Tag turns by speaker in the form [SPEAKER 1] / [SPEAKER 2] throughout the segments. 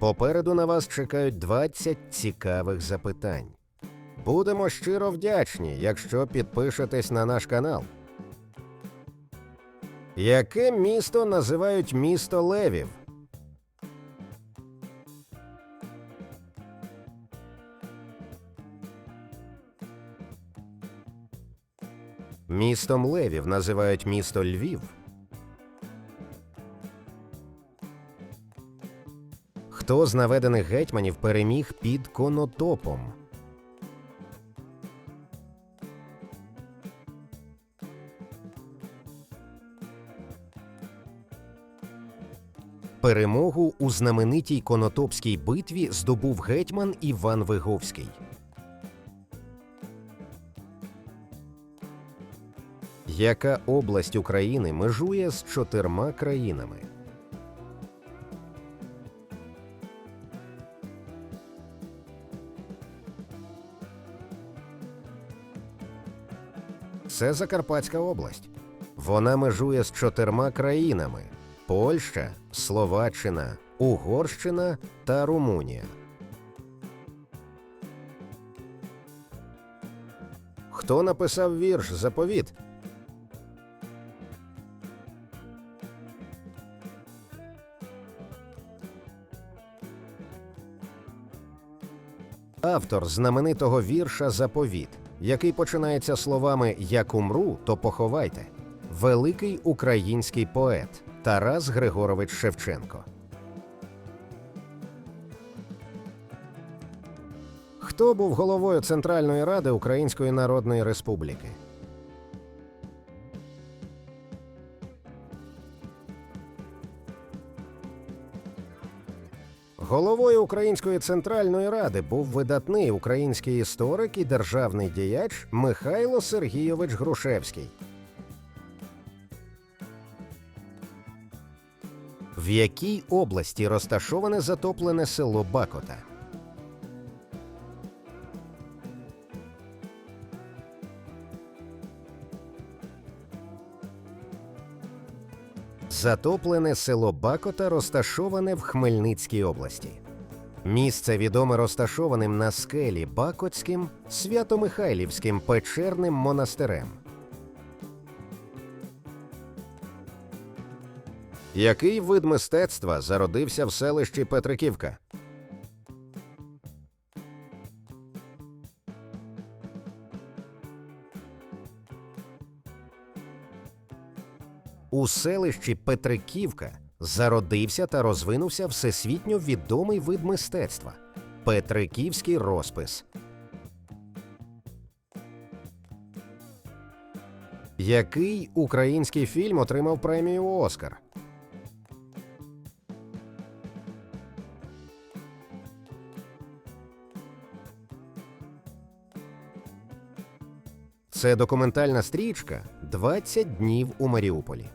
[SPEAKER 1] Попереду на вас чекають 20 цікавих запитань. Будемо щиро вдячні, якщо підпишетесь на наш канал. Яке місто називають місто левів? Містом левів називають місто Львів. Хто з наведених гетьманів переміг під конотопом? Перемогу у знаменитій конотопській битві здобув гетьман Іван Виговський. Яка область України межує з чотирма країнами? Це Закарпатська область. Вона межує з чотирма країнами: Польща, Словаччина, Угорщина та Румунія. Хто написав вірш Заповіт? Автор знаменитого вірша Заповіт, який починається словами Як умру, то поховайте. Великий український поет Тарас Григорович Шевченко. Хто був головою Центральної Ради Української Народної Республіки? Головою Української центральної ради був видатний український історик і державний діяч Михайло Сергійович Грушевський. В якій області розташоване затоплене село Бакота? Затоплене село Бакота розташоване в Хмельницькій області. Місце відоме розташованим на скелі Бакотським Свято-Михайлівським печерним монастирем. Який вид мистецтва зародився в селищі Петриківка? У селищі Петриківка зародився та розвинувся всесвітньо відомий вид мистецтва Петриківський розпис. Який український фільм отримав премію Оскар? Це документальна стрічка «20 днів у Маріуполі.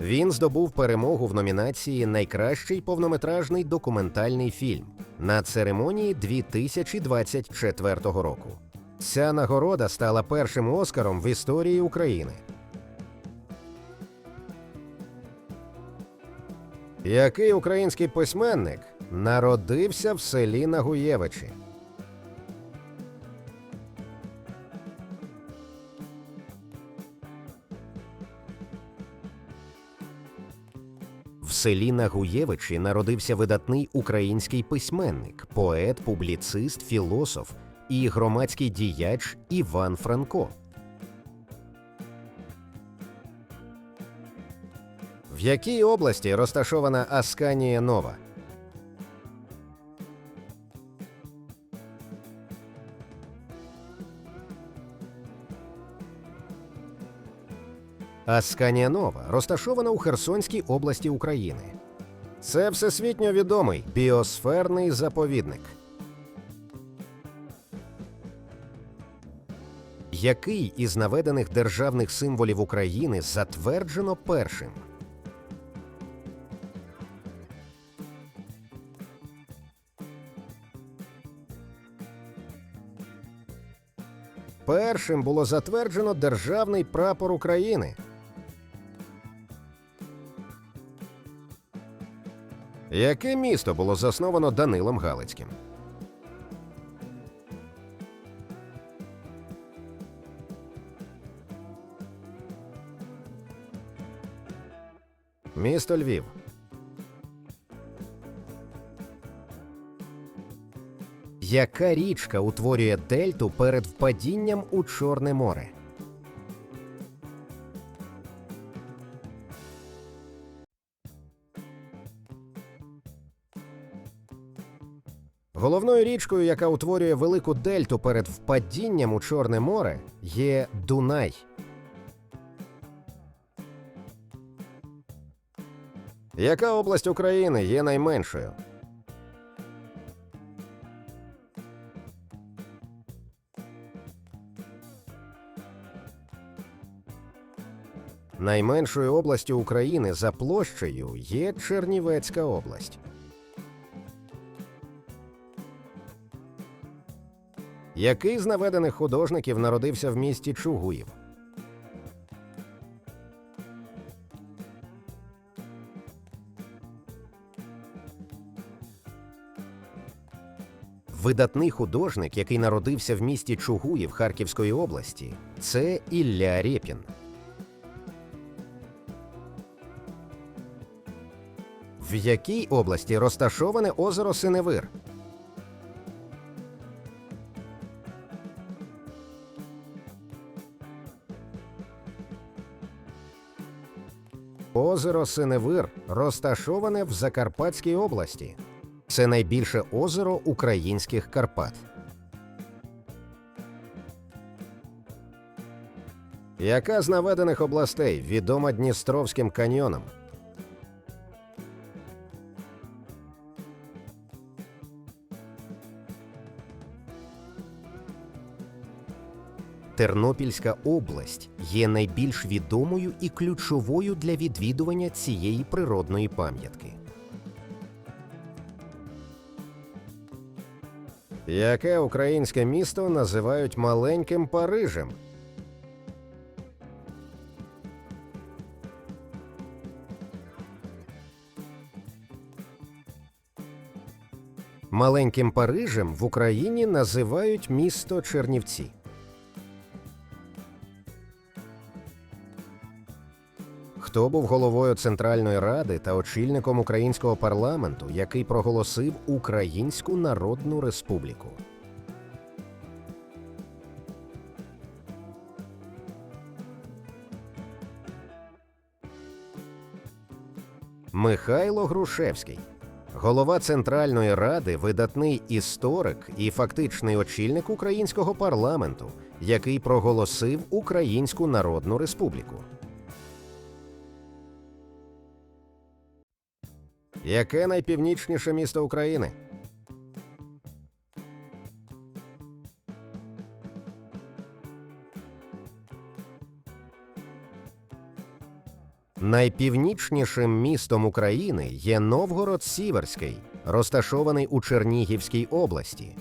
[SPEAKER 1] Він здобув перемогу в номінації Найкращий повнометражний документальний фільм на церемонії 2024 року. Ця нагорода стала першим Оскаром в історії України. Який український письменник народився в селі Нагуєвичі? Селі Нагуєвичі народився видатний український письменник, поет, публіцист, філософ і громадський діяч Іван Франко. В якій області розташована Асканія Нова? Асканія Нова розташована у Херсонській області України. Це всесвітньо відомий біосферний заповідник. Який із наведених державних символів України затверджено першим? Першим було затверджено державний прапор України. Яке місто було засновано Данилом Галицьким? Місто Львів. Яка річка утворює дельту перед впадінням у Чорне море? Головною річкою, яка утворює велику дельту перед впадінням у Чорне море, є Дунай. Яка область України є найменшою? Найменшою областю України за площею є Чернівецька область. Який з наведених художників народився в місті Чугуїв? Видатний художник, який народився в місті Чугуїв Харківської області, це Ілля Рєпін. В якій області розташоване озеро Синевир? Озеро Синевир розташоване в Закарпатській області. Це найбільше озеро українських Карпат. Яка з наведених областей відома Дністровським каньйоном? Тернопільська область є найбільш відомою і ключовою для відвідування цієї природної пам'ятки. Яке українське місто називають маленьким Парижем? Маленьким Парижем в Україні називають місто Чернівці. Хто був головою Центральної Ради та очільником українського парламенту, який проголосив Українську Народну Республіку? Михайло Грушевський, голова Центральної Ради, видатний історик і фактичний очільник українського парламенту, який проголосив Українську Народну Республіку. Яке найпівнічніше місто України? Найпівнічнішим містом України є Новгород Сіверський, розташований у Чернігівській області.